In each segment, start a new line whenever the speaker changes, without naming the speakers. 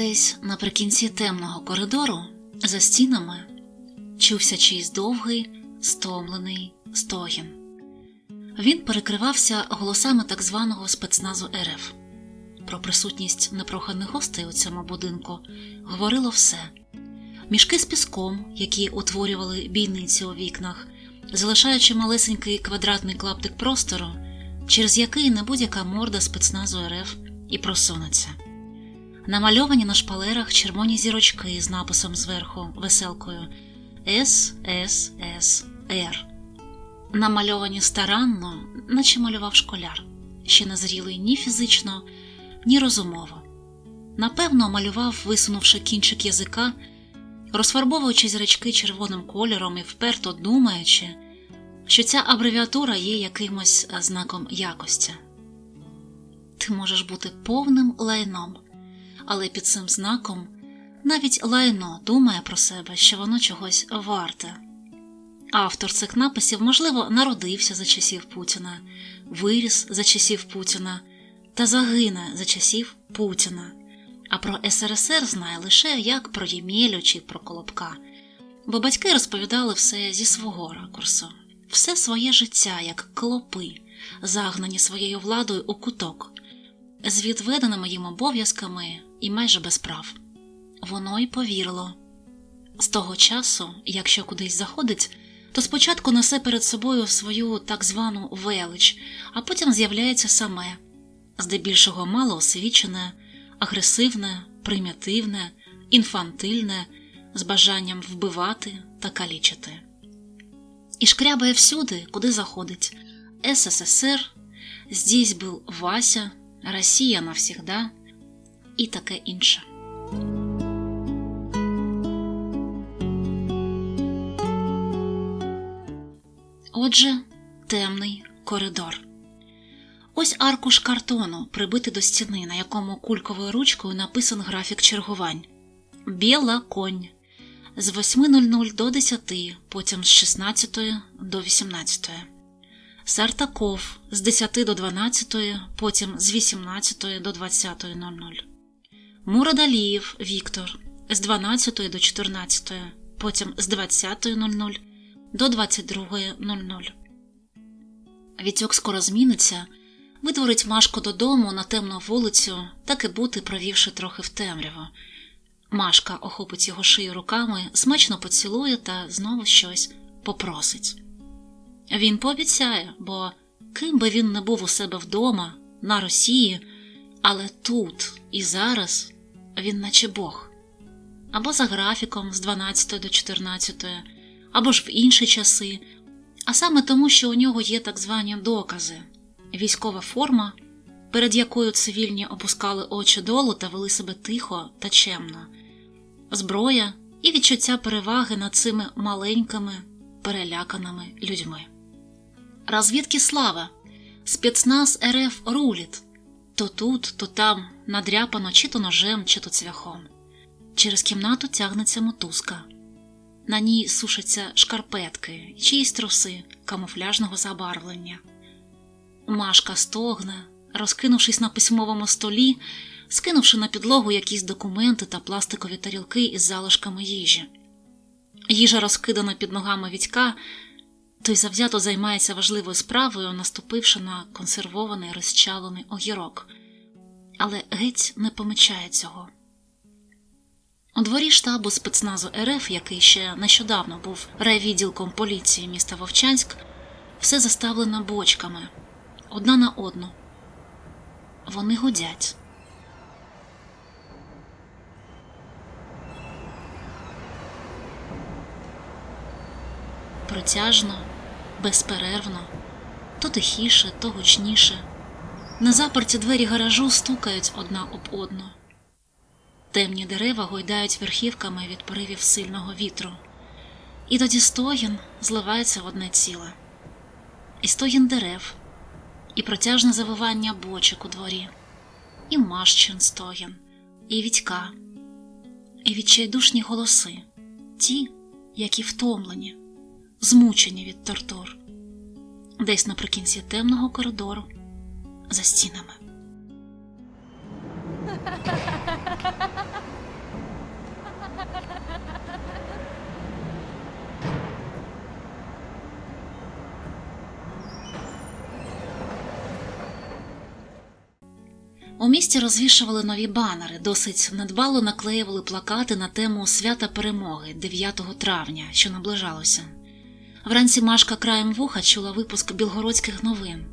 Десь наприкінці темного коридору, за стінами, чувся чийсь довгий, стомлений стогін. Він перекривався голосами так званого спецназу РФ. Про присутність непроханих гостей у цьому будинку говорило все: мішки з піском, які утворювали бійниці у вікнах, залишаючи малесенький квадратний клаптик простору, через який не будь-яка морда спецназу РФ і просунеться. Намальовані на шпалерах червоні зірочки з написом зверху веселкою СССР. Намальовані старанно, наче малював школяр, ще не зрілий ні фізично, ні розумово. Напевно, малював, висунувши кінчик язика, розфарбовуючи зірочки червоним кольором і вперто думаючи, що ця абревіатура є якимось знаком якості. Ти можеш бути повним лайном але під цим знаком навіть лайно думає про себе, що воно чогось варте. Автор цих написів, можливо, народився за часів Путіна, виріс за часів Путіна та загине за часів Путіна, а про СРСР знає лише як про Ємєлю чи про Колобка, бо батьки розповідали все зі свого ракурсу, все своє життя, як клопи, загнані своєю владою у куток, з відведеними їм обов'язками і майже без прав. Воно й повірило. З того часу, якщо кудись заходить, то спочатку несе перед собою свою так звану велич, а потім з'являється саме, здебільшого мало освічене, агресивне, примітивне, інфантильне, з бажанням вбивати та калічити. І шкрябає всюди, куди заходить СССР, здесь був Вася, Росія навсігда і таке інше. Отже, темний коридор. Ось аркуш картону, прибитий до стіни, на якому кульковою ручкою написан графік чергувань. Біла конь з 8.00 до 10, потім з 16 до 18. Сартаков з 10 до 12, потім з 18 до 20.00. Мурадалієв Віктор з 12 до 14, потім з 20.00 до 22.00. Вітьок скоро зміниться, витворить Машку додому на темну вулицю, так і бути, провівши трохи в темряву. Машка охопить його шию руками, смачно поцілує та знову щось попросить. Він пообіцяє, бо ким би він не був у себе вдома, на Росії, але тут і зараз він наче Бог. Або за графіком з 12 до 14, або ж в інші часи, а саме тому, що у нього є так звані докази військова форма, перед якою цивільні опускали очі долу та вели себе тихо та чемно, зброя і відчуття переваги над цими маленькими переляканими людьми. Розвідки слава, спецназ РФ руліт. То тут, то там надряпано чи то ножем, чи то цвяхом. Через кімнату тягнеться мотузка. На ній сушаться шкарпетки, чиїсь труси камуфляжного забарвлення. Машка стогне, розкинувшись на письмовому столі, скинувши на підлогу якісь документи та пластикові тарілки із залишками їжі. Їжа розкидана під ногами Вітька, той завзято займається важливою справою, наступивши на консервований розчалений огірок, але геть не помічає цього. У дворі штабу спецназу РФ, який ще нещодавно був райвідділком поліції міста Вовчанськ, все заставлено бочками одна на одну. Вони гудять. Протяжно, безперервно, то тихіше, то гучніше. На заперті двері гаражу стукають одна об одну. Темні дерева гойдають верхівками від поривів сильного вітру, і тоді стогін зливається в одне ціле, і стогін дерев, і протяжне завивання бочок у дворі, і мащин стогін, і відька, і відчайдушні голоси, ті, які втомлені, змучені від тортур, десь наприкінці темного коридору за стінами. У місті розвішували нові банери, досить недбало наклеювали плакати на тему свята перемоги 9 травня, що наближалося. Вранці Машка краєм вуха чула випуск білгородських новин,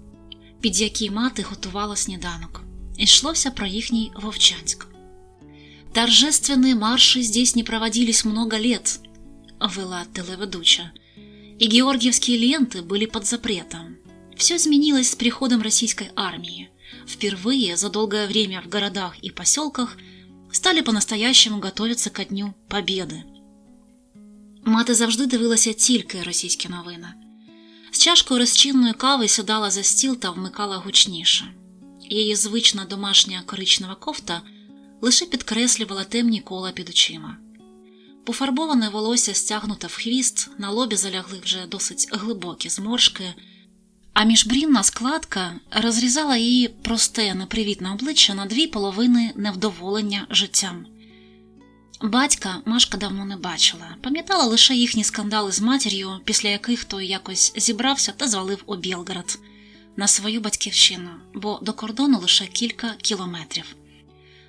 під які мати готувала сніданок. Йшлося про їхній Вовчанськ. Торжественные марши здесь не проводились много лет, вела телеведуча, и георгиевские ленты были под запретом. Все изменилось с приходом российской армии. Впервые за долгое время в городах и поселках стали по-настоящему готовиться ко Дню Побєди. Мати завжди дивилася тільки російські новини. З чашкою розчинної кави сідала за стіл та вмикала гучніше. Її звична домашня коричнева кофта лише підкреслювала темні кола під очима. Пофарбоване волосся стягнуте в хвіст, на лобі залягли вже досить глибокі зморшки, а міжбрінна складка розрізала її просте непривітне обличчя на дві половини невдоволення життям. Батька Машка давно не бачила, пам'ятала лише їхні скандали з матір'ю, після яких той якось зібрався та звалив у Білгород на свою батьківщину, бо до кордону лише кілька кілометрів.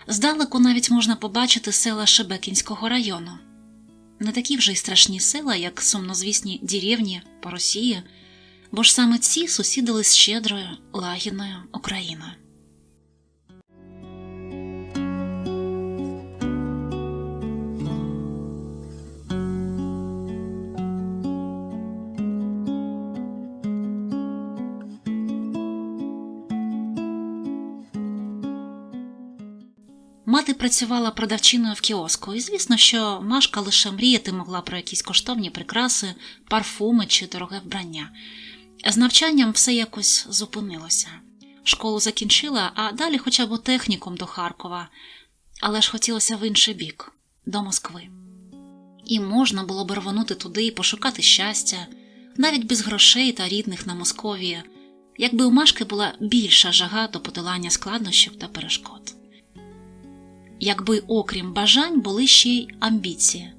Здалеку навіть можна побачити села Шебекінського району. Не такі вже й страшні села, як сумнозвісні деревні по Росії, бо ж саме ці сусідили з щедрою лагідною Україною. Мати працювала продавчиною в кіоску, і звісно, що Машка лише мріяти могла про якісь коштовні прикраси, парфуми чи дороге вбрання. З навчанням все якось зупинилося. Школу закінчила, а далі хоча б технікум до Харкова, але ж хотілося в інший бік до Москви. І можна було б рвонути туди і пошукати щастя, навіть без грошей та рідних на Московії, якби у Машки була більша жага до подолання складнощів та перешкод якби, окрім бажань, були ще й амбіції.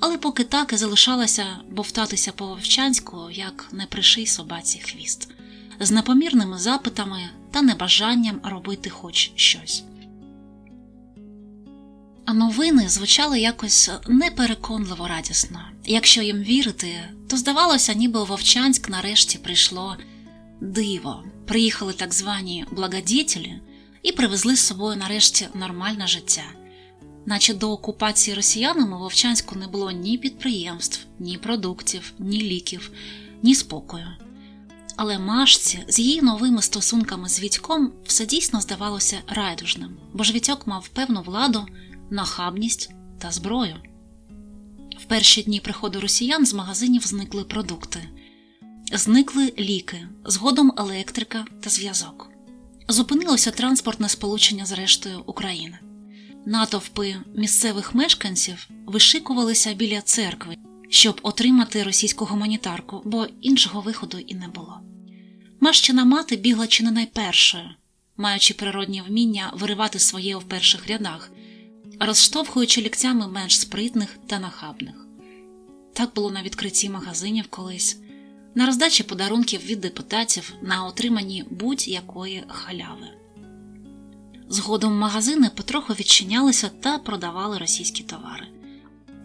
Але поки так і залишалася бовтатися по Вовчанську, як не приший собаці хвіст, з непомірними запитами та небажанням робити хоч щось. А новини звучали якось непереконливо радісно. Якщо їм вірити, то здавалося, ніби у Вовчанськ нарешті прийшло диво. Приїхали так звані благодетелі – і привезли з собою нарешті нормальне життя. Наче до окупації росіянами в Вовчанську не було ні підприємств, ні продуктів, ні ліків, ні спокою. Але Машці з її новими стосунками з Вітьком все дійсно здавалося райдужним, бо ж Вітьок мав певну владу, нахабність та зброю. В перші дні приходу росіян з магазинів зникли продукти, зникли ліки, згодом електрика та зв'язок зупинилося транспортне сполучення з рештою України. Натовпи місцевих мешканців вишикувалися біля церкви, щоб отримати російську гуманітарку, бо іншого виходу і не було. Мащина мати бігла чи не найпершою, маючи природні вміння виривати своє в перших рядах, розштовхуючи ліктями менш спритних та нахабних. Так було на відкритті магазинів колись на роздачі подарунків від депутатів на отриманні будь-якої халяви. Згодом магазини потроху відчинялися та продавали російські товари.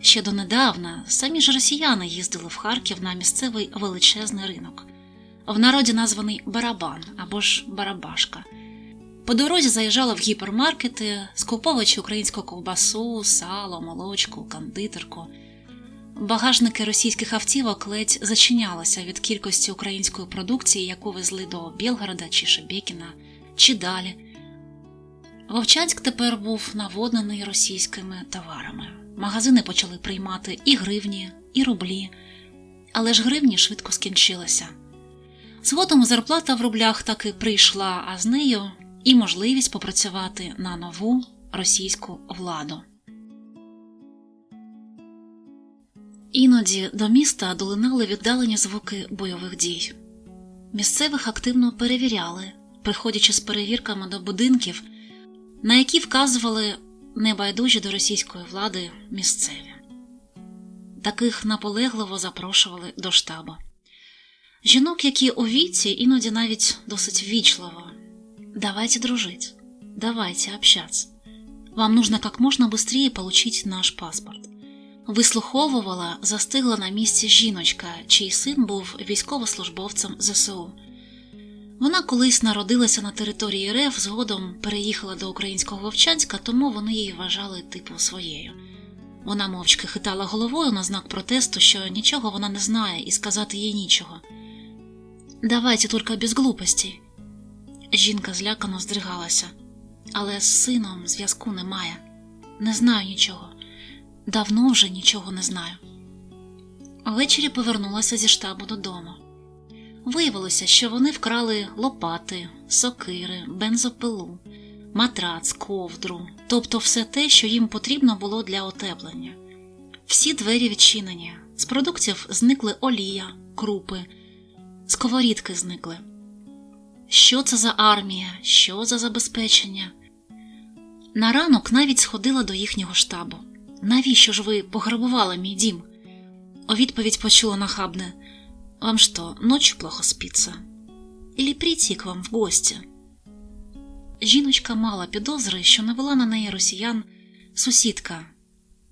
Ще донедавна самі ж росіяни їздили в Харків на місцевий величезний ринок, в народі названий Барабан або ж Барабашка. По дорозі заїжджали в гіпермаркети, скуповуючи українську ковбасу, сало, молочку, кондитерку – Багажники російських автівок ледь зачинялися від кількості української продукції, яку везли до Білгорода чи Шебекіна, чи далі. Вовчанськ тепер був наводнений російськими товарами. Магазини почали приймати і гривні, і рублі, але ж гривні швидко скінчилися. Згодом зарплата в рублях таки прийшла, а з нею і можливість попрацювати на нову російську владу. Іноді до міста долинали віддалені звуки бойових дій. Місцевих активно перевіряли, приходячи з перевірками до будинків, на які вказували небайдужі до російської влади місцеві. Таких наполегливо запрошували до штабу. Жінок, які у віці, іноді навіть досить вічливо, давайте дружить, давайте общаться. Вам нужно как можно быстрее получить наш паспорт. Вислуховувала, застигла на місці жіночка, чий син був військовослужбовцем ЗСУ. Вона колись народилася на території РФ, згодом переїхала до українського Вовчанська, тому вони її вважали типу своєю. Вона мовчки хитала головою на знак протесту, що нічого вона не знає і сказати їй нічого. Давайте тільки без глупостей. Жінка злякано здригалася, але з сином зв'язку немає. Не знаю нічого. Давно вже нічого не знаю. Ввечері повернулася зі штабу додому. Виявилося, що вони вкрали лопати, сокири, бензопилу, матрац, ковдру, тобто все те, що їм потрібно було для отеплення. Всі двері відчинені, з продуктів зникли олія, крупи, сковорідки зникли. Що це за армія, що за забезпечення? На ранок навіть сходила до їхнього штабу. Навіщо ж ви пограбували мій дім? У відповідь почула нахабне. Вам что, ночью плохо спится? Или прийти к вам в гості? Жіночка мала підозри, що навела на неї росіян сусідка,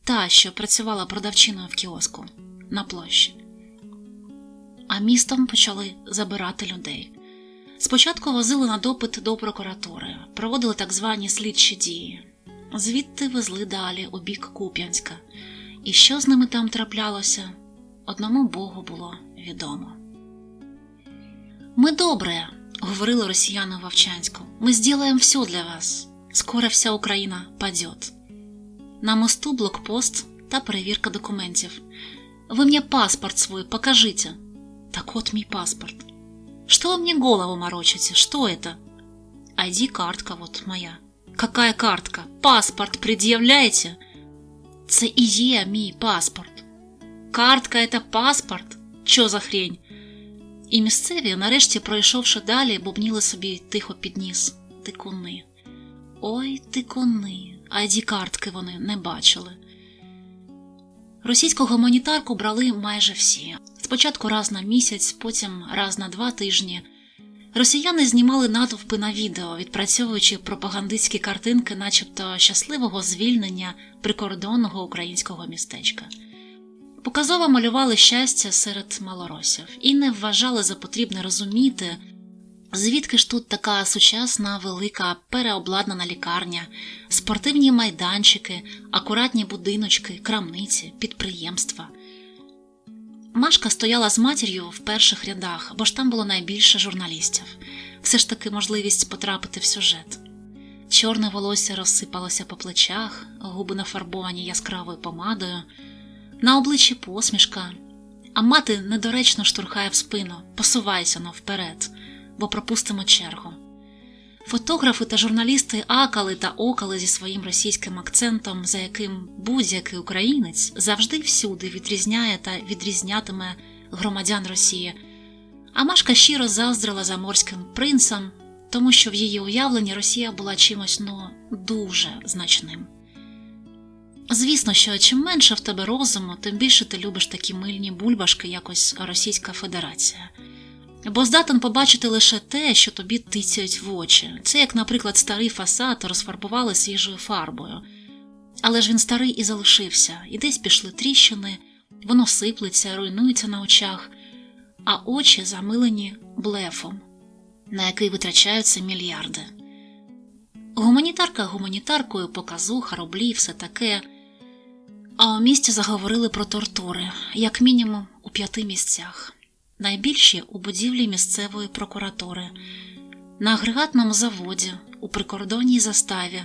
та, що працювала продавчиною в кіоску на площі. А містом почали забирати людей. Спочатку возили на допит до прокуратури, проводили так звані слідчі дії, звідти везли далі у бік Куп'янська. І що з ними там траплялося, одному Богу було відомо. Ми добре, говорили росіяни Вовчанську. Ми сделаем все для вас. Скоро вся Україна падет. На мосту блокпост та перевірка документів. Ви мне паспорт свой покажите. Так вот мій паспорт. Что вы мне голову морочите? Что это? ID-картка вот моя. Какая картка? Паспорт предъявляете? Це і є мій паспорт. Картка это паспорт? Чо за хрень? І місцеві, нарешті, пройшовши далі, бубніли собі тихо під ніс. Тикуни. Ой, тикуни. Айді картки вони не бачили. Російську гуманітарку брали майже всі. Спочатку раз на місяць, потім раз на два тижні. Росіяни знімали натовпи на відео, відпрацьовуючи пропагандистські картинки, начебто щасливого звільнення прикордонного українського містечка. Показово малювали щастя серед малоросів і не вважали за потрібне розуміти, звідки ж тут така сучасна, велика переобладнана лікарня, спортивні майданчики, акуратні будиночки, крамниці, підприємства. Машка стояла з матір'ю в перших рядах, бо ж там було найбільше журналістів, все ж таки можливість потрапити в сюжет. Чорне волосся розсипалося по плечах, губи нафарбовані яскравою помадою. На обличчі посмішка, а мати недоречно штурхає в спину, посувайся но вперед, бо пропустимо чергу. Фотографи та журналісти акали та окали зі своїм російським акцентом, за яким будь-який українець завжди всюди відрізняє та відрізнятиме громадян Росії. А Машка щиро заздрила заморським принцам, тому що в її уявленні Росія була чимось ну дуже значним. Звісно, що чим менше в тебе розуму, тим більше ти любиш такі мильні бульбашки, якось Російська Федерація. Бо здатен побачити лише те, що тобі тицяють в очі. Це як, наприклад, старий фасад розфарбували свіжою фарбою. Але ж він старий і залишився, і десь пішли тріщини, воно сиплеться, руйнується на очах, а очі замилені блефом, на який витрачаються мільярди. Гуманітарка гуманітаркою, показуха, рублі, все таке. А у місті заговорили про тортури, як мінімум у п'яти місцях, найбільші у будівлі місцевої прокуратури, на агрегатному заводі, у прикордонній заставі.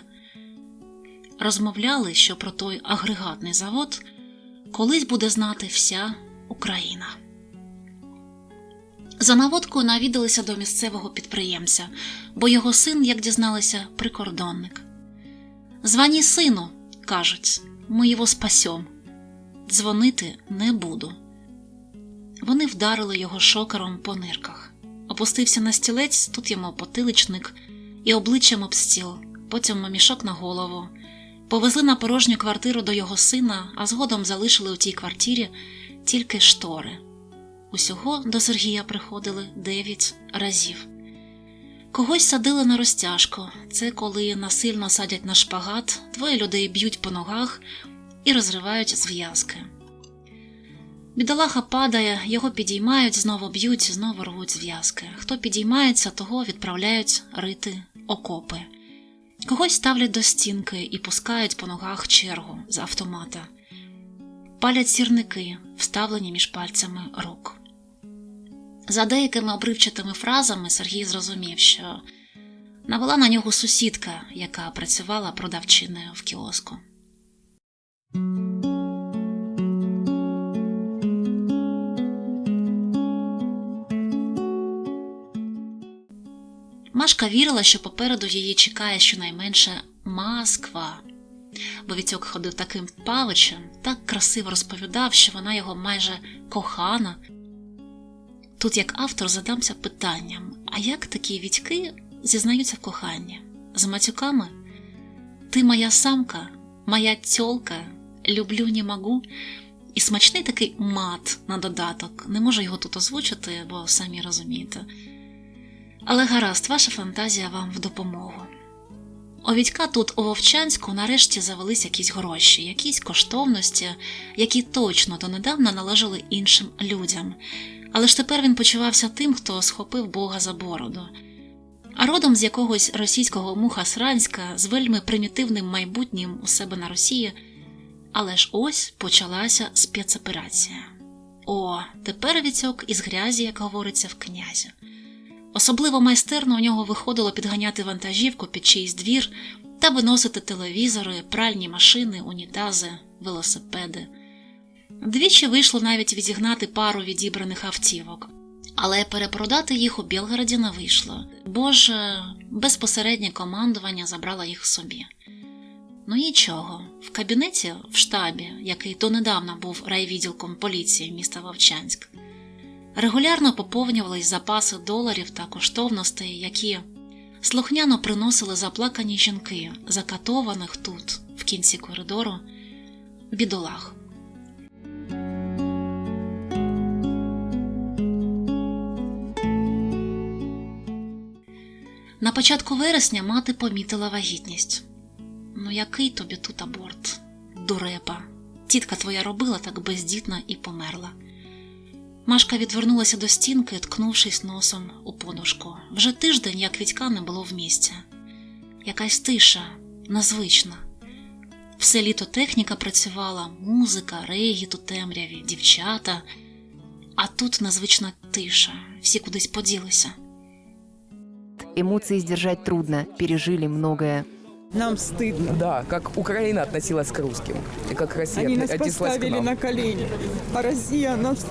Розмовляли, що про той агрегатний завод колись буде знати вся Україна. За наводкою навідалися до місцевого підприємця, бо його син, як дізналися, прикордонник. Звані сину, кажуть, ми його спасем. Дзвонити не буду. Вони вдарили його шокером по нирках. Опустився на стілець, тут йому потиличник і обличчям об стіл, потім мішок на голову. Повезли на порожню квартиру до його сина, а згодом залишили у тій квартирі тільки штори. Усього до Сергія приходили дев'ять разів. Когось садили на розтяжку. Це коли насильно садять на шпагат, двоє людей б'ють по ногах і розривають зв'язки. Бідолаха падає, його підіймають, знову б'ють, знову рвуть зв'язки. Хто підіймається, того відправляють рити окопи. Когось ставлять до стінки і пускають по ногах чергу з автомата. Палять сірники, вставлені між пальцями рук. За деякими обривчатими фразами Сергій зрозумів, що навела на нього сусідка, яка працювала продавчиною в кіоску. Машка вірила, що попереду її чекає щонайменше Москва. Бо Вітьок ходив таким павичем, так красиво розповідав, що вона його майже кохана. Тут, як автор, задамся питанням: а як такі Вітьки зізнаються в коханні? З матюками? Ти моя самка, моя тьолка, люблю, не могу. І смачний такий мат на додаток. Не можу його тут озвучити, бо самі розумієте. Але гаразд, ваша фантазія вам в допомогу. У Вітька тут у Вовчанську нарешті завелись якісь гроші, якісь коштовності, які точно донедавна належали іншим людям. Але ж тепер він почувався тим, хто схопив Бога за бороду. А родом з якогось російського муха Сранська з вельми примітивним майбутнім у себе на Росії. Але ж ось почалася спецоперація. О, тепер Віцьок із грязі, як говориться, в князя. Особливо майстерно у нього виходило підганяти вантажівку під чийсь двір та виносити телевізори, пральні машини, унітази, велосипеди. Двічі вийшло навіть відігнати пару відібраних автівок, але перепродати їх у Білгороді не вийшло, бо ж безпосереднє командування забрало їх собі. Ну нічого, в кабінеті в штабі, який донедавна був райвідділком поліції міста Вовчанськ, регулярно поповнювались запаси доларів та коштовностей, які слухняно приносили заплакані жінки, закатованих тут, в кінці коридору, бідолах. На початку вересня мати помітила вагітність. Ну, який тобі тут аборт, дурепа. Тітка твоя робила так бездітна і померла. Машка відвернулася до стінки, ткнувшись носом у подушку. Вже тиждень, як Вітька не було в місці. Якась тиша, незвична. Все літо техніка працювала, музика, регіт у темряві, дівчата. А тут незвична тиша, всі кудись поділися.
Эмоции сдержать трудно, пережили многое.
Нам стыдно.
Да, как Украина относилась к русским, и как Россия
Они нас
отнеслась к
поставили
нам.
на колени. А Россия нас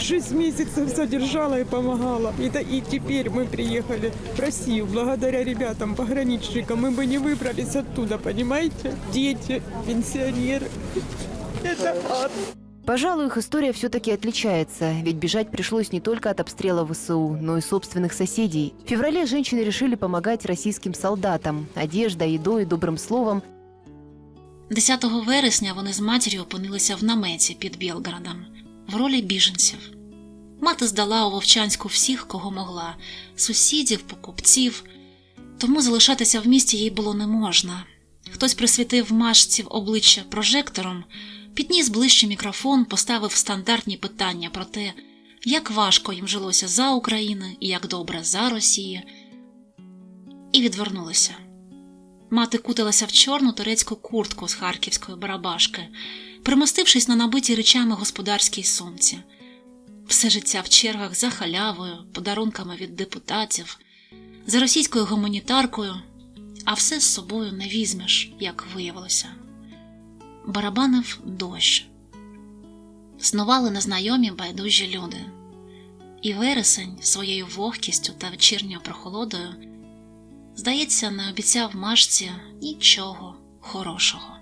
шесть месяцев содержала и помогала. И, да- и теперь мы приехали в Россию благодаря ребятам, пограничникам. Мы бы не выбрались оттуда, понимаете? Дети, пенсионеры. Это ад.
Пожалуй, их история все-таки отличается, ведь бежать пришлось не только от обстрела ВСУ, но и собственных соседей. В феврале женщины решили помогать российским солдатам одеждой, едой, добрым словом.
10 вересня вони з матір'ю опинилися в наметі під Білгородом В ролі біженців. Мати здала у Вовчанську всіх, кого могла сусідів, покупців, тому залишатися в місті їй було не можна. Хтось присвітив машці обличчя прожектором, підніс ближче мікрофон, поставив стандартні питання про те, як важко їм жилося за України і як добре за Росії, і відвернулися. Мати куталася в чорну турецьку куртку з харківської барабашки, примостившись на набитій речами господарській сумці. Все життя в чергах за халявою, подарунками від депутатів, за російською гуманітаркою, а все з собою не візьмеш, як виявилося. Барабанив дощ. Снували незнайомі байдужі люди. І вересень своєю вогкістю та вечірньою прохолодою, здається, не обіцяв Машці нічого хорошого.